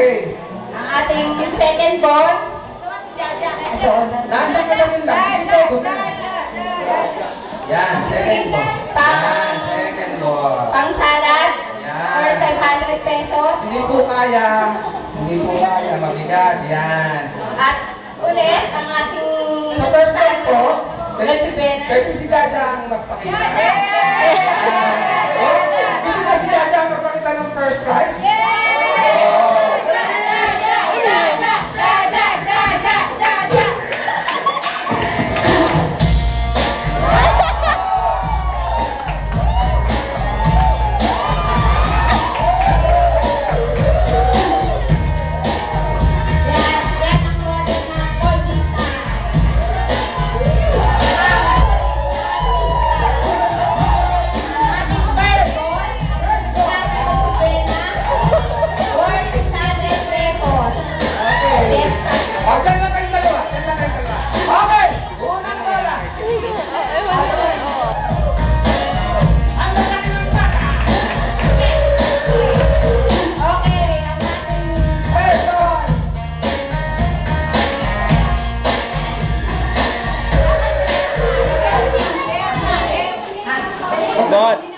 Ang ating second born. Nasa ka lang yung last. Yan, second mo. Yan, second mo. Pang salad. Yan. For 500 pesos. Hindi po kaya. Hindi po kaya. Mabigat. Yan. At ulit, ang ating time po, kasi si Dada ang magpakita. not